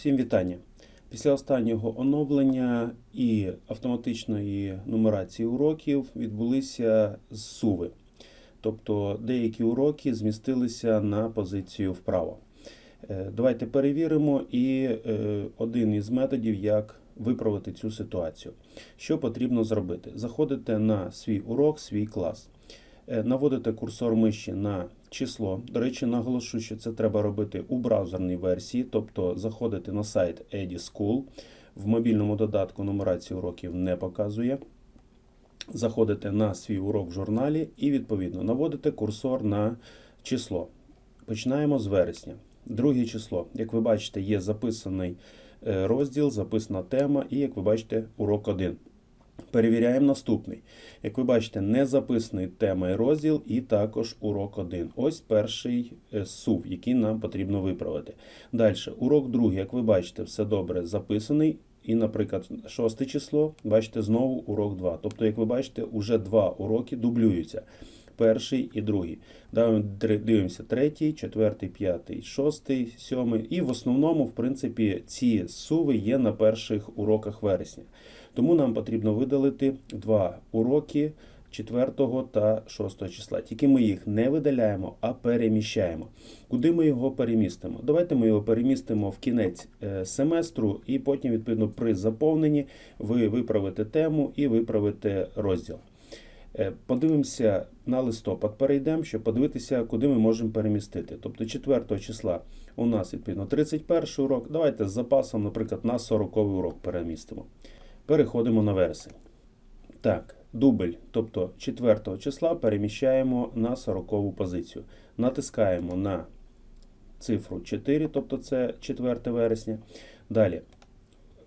Всім вітання. Після останнього оновлення і автоматичної нумерації уроків відбулися зсуви. Тобто деякі уроки змістилися на позицію вправо. Е, Давайте перевіримо і е, один із методів, як виправити цю ситуацію. Що потрібно зробити? Заходите на свій урок, свій клас. Е, Наводите курсор миші на число. До речі, наголошу, що це треба робити у браузерній версії, тобто заходити на сайт EduSchool. В мобільному додатку нумерації уроків не показує. Заходите на свій урок в журналі і, відповідно, наводите курсор на число. Починаємо з вересня. Друге число. Як ви бачите, є записаний е, розділ, записана тема, і, як ви бачите, урок 1. Перевіряємо наступний. Як ви бачите, не записаний тема і розділ, і також урок 1. Ось перший е, сув, який нам потрібно виправити. Далі, урок другий, як ви бачите, все добре записаний. І, наприклад, шосте число, бачите, знову урок 2. Тобто, як ви бачите, уже два уроки дублюються. Перший і другий. Далі дивимося третій, четвертий, п'ятий, шостий, сьомий. І в основному, в принципі, ці суви є на перших уроках вересня. Тому нам потрібно видалити два уроки 4 та 6 числа. Тільки ми їх не видаляємо, а переміщаємо. Куди ми його перемістимо? Давайте ми його перемістимо в кінець е, семестру, і потім, відповідно, при заповненні ви виправите тему і виправите розділ. Е, Подивимося на листопад, перейдемо, щоб подивитися, куди ми можемо перемістити. Тобто 4 числа у нас відповідно 31 урок. Давайте з запасом, наприклад, на 40 урок перемістимо. Переходимо на вересень. Так, дубль, тобто 4 числа переміщаємо на 40 позицію. Натискаємо на цифру 4, тобто це 4 вересня. Далі.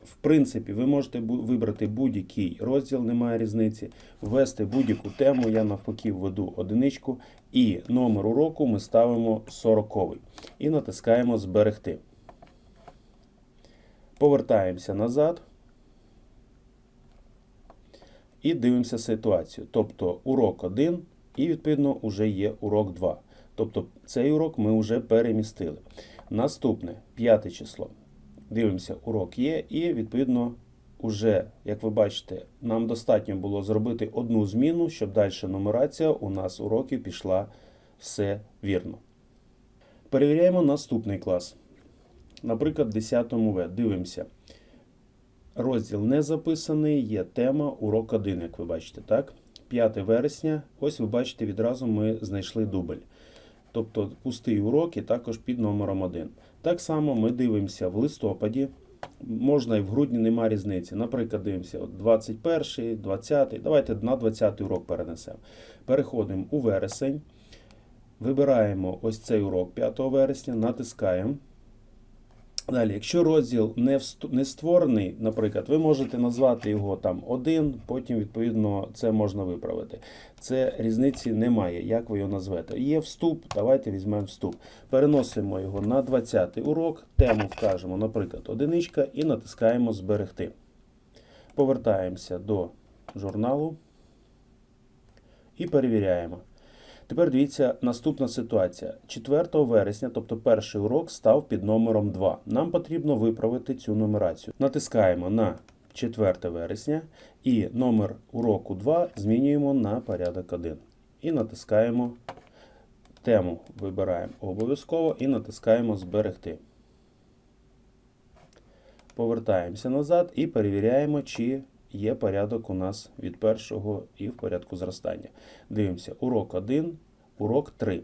В принципі, ви можете вибрати будь-який розділ, немає різниці, ввести будь-яку тему, я навпаки введу одиничку, і номер уроку ми ставимо 40 і натискаємо Зберегти. Повертаємося назад і дивимося ситуацію. Тобто урок 1 і, відповідно, вже є урок 2. Тобто цей урок ми вже перемістили. Наступне, п'яте число. Дивимося, урок є, і, відповідно, уже, як ви бачите, нам достатньо було зробити одну зміну, щоб далі нумерація у нас уроків пішла все вірно. Перевіряємо наступний клас. Наприклад, 10 В. Дивимося. Розділ не записаний, є тема урок 1, як ви бачите, так? 5 вересня. Ось ви бачите, відразу ми знайшли дубль. Тобто пустий урок і також під номером 1. Так само ми дивимося в листопаді. Можна і в грудні нема різниці. Наприклад, дивимося от 21, 20. Давайте на 20 урок перенесемо. Переходимо у вересень. Вибираємо ось цей урок 5 вересня, натискаємо. Далі, якщо розділ не, не створений, наприклад, ви можете назвати його там один, потім, відповідно, це можна виправити. Це різниці немає, як ви його назвете. Є вступ, давайте візьмемо вступ. Переносимо його на 20-й урок, тему вкажемо, наприклад, одиничка, і натискаємо Зберегти. Повертаємося до журналу і перевіряємо. Тепер дивіться наступна ситуація. 4 вересня, тобто перший урок, став під номером 2. Нам потрібно виправити цю нумерацію. Натискаємо на 4 вересня і номер уроку 2 змінюємо на порядок 1. І натискаємо тему. Вибираємо обов'язково і натискаємо Зберегти. Повертаємося назад і перевіряємо, чи є порядок у нас від першого і в порядку зростання. Дивимося, урок 1, урок 3.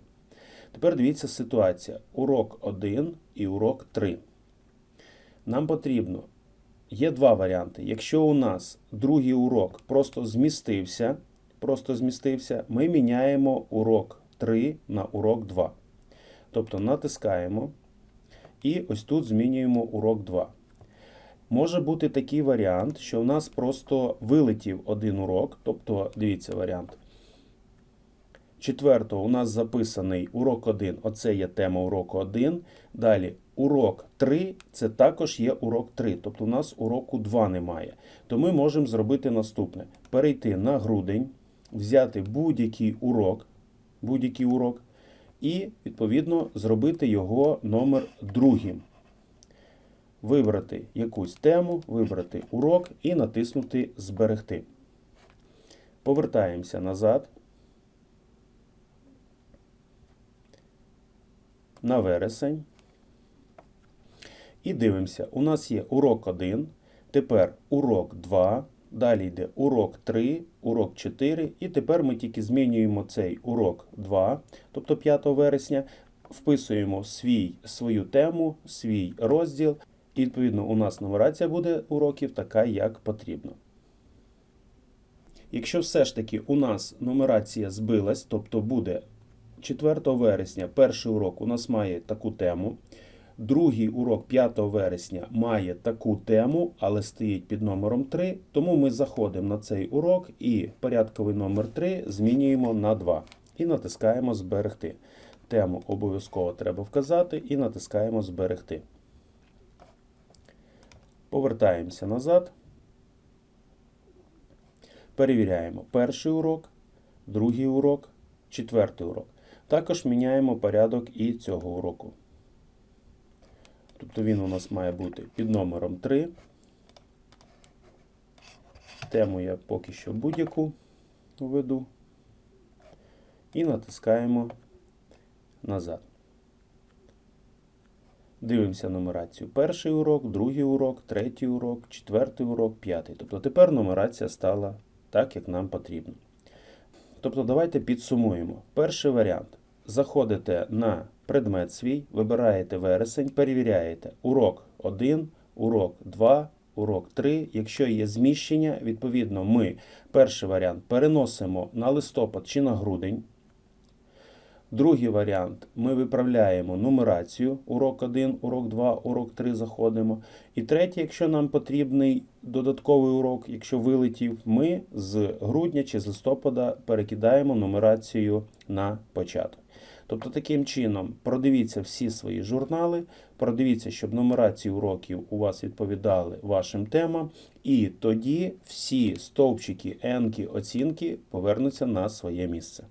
Тепер дивіться ситуація. Урок 1 і урок 3. Нам потрібно. Є два варіанти. Якщо у нас другий урок просто змістився, просто змістився, ми міняємо урок 3 на урок 2. Тобто натискаємо і ось тут змінюємо урок 2. Може бути такий варіант, що в нас просто вилетів один урок, тобто, дивіться варіант. Четвертого у нас записаний урок 1, оце є тема уроку 1. Далі урок 3, це також є урок 3, тобто у нас уроку 2 немає. То ми можемо зробити наступне: перейти на грудень, взяти будь-який урок, будь-який урок, і, відповідно, зробити його номер другим. Вибрати якусь тему, вибрати урок і натиснути Зберегти. Повертаємося назад. На вересень. І дивимося, у нас є урок 1, тепер урок 2, далі йде урок 3, урок 4, і тепер ми тільки змінюємо цей урок 2, тобто 5 вересня, вписуємо свій, свою тему, свій розділ, і відповідно у нас нумерація буде уроків така, як потрібно. Якщо все ж таки у нас нумерація збилась, тобто буде 4 вересня перший урок у нас має таку тему. Другий урок 5 вересня має таку тему, але стоїть під номером 3. Тому ми заходимо на цей урок і порядковий номер 3 змінюємо на 2 і натискаємо Зберегти. Тему обов'язково треба вказати і натискаємо Зберегти. Повертаємося назад. Перевіряємо перший урок, другий урок, четвертий урок. Також міняємо порядок і цього уроку. Тобто він у нас має бути під номером 3. Тему я поки що будь-яку введу. І натискаємо назад. Дивимося нумерацію. Перший урок, другий урок, третій урок, четвертий урок, п'ятий. Тобто тепер нумерація стала так, як нам потрібно. Тобто, давайте підсумуємо. Перший варіант. Заходите на предмет свій, вибираєте вересень, перевіряєте урок 1, урок 2, урок 3. Якщо є зміщення, відповідно, ми перший варіант переносимо на листопад чи на грудень. Другий варіант ми виправляємо нумерацію урок 1, урок 2, урок 3 заходимо. І третє, якщо нам потрібний додатковий урок, якщо вилетів, ми з грудня чи з листопада перекидаємо нумерацію на початок. Тобто, таким чином, продивіться всі свої журнали, продивіться, щоб нумерації уроків у вас відповідали вашим темам, і тоді всі стовпчики, енки, оцінки повернуться на своє місце.